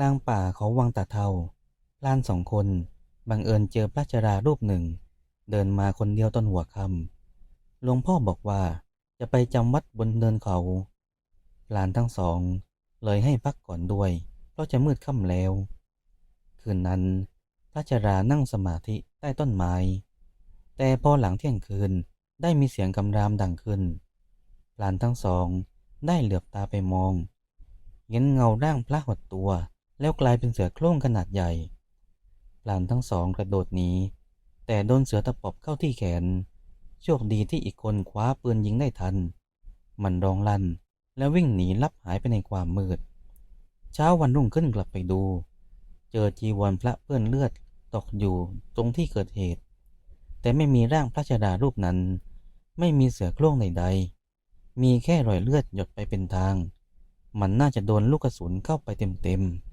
ลางป่าเขาวังตาเทาพลานสองคนบังเอิญเจอพระชรารูปหนึ่ง เดินมาคนเดียวตอนหัวค่ำหลวงพ่อบอกว่าจะไปจำวัดบนเนินเขาพลานทั้งสองเลยให้พักก่อนด้วย เพราะจะมืดค่ำแล้ว คืนนั้นพระชรานั่งสมาธิใต้ต้นไม้ แต่พอหลังเที่ยงคืนได้มีเสียงกำรามดังขึ้นพลานทั้งสองได้เหลือบตาไปมอง เห็นเงาร่างพระหดตัว แล้วกลายเป็นเสือโคร่งขนาดใหญ่พลานทั้งสองกระโดดหนีแต่โดนเสือตะปบเข้าที่แขน โชคดีที่อีกคนคว้าปืนยิงได้ทัน มันร้องลั่นแล้ววิ่งหนีลับหายไปในความมืด เช้าวันรุ่งขึ้นกลับไปดู เจอจีวรพระเปื้อนเลือดตกอยู่ตรงที่เกิดเหตุ แต่ไม่มีร่างพระชดารูปนั้น ไม่มีเสือโคร่งใดๆ มีแค่รอยเลือดหยดไปเป็นทาง มันน่าจะโดนลูกกระสุนเข้าไปเต็มๆ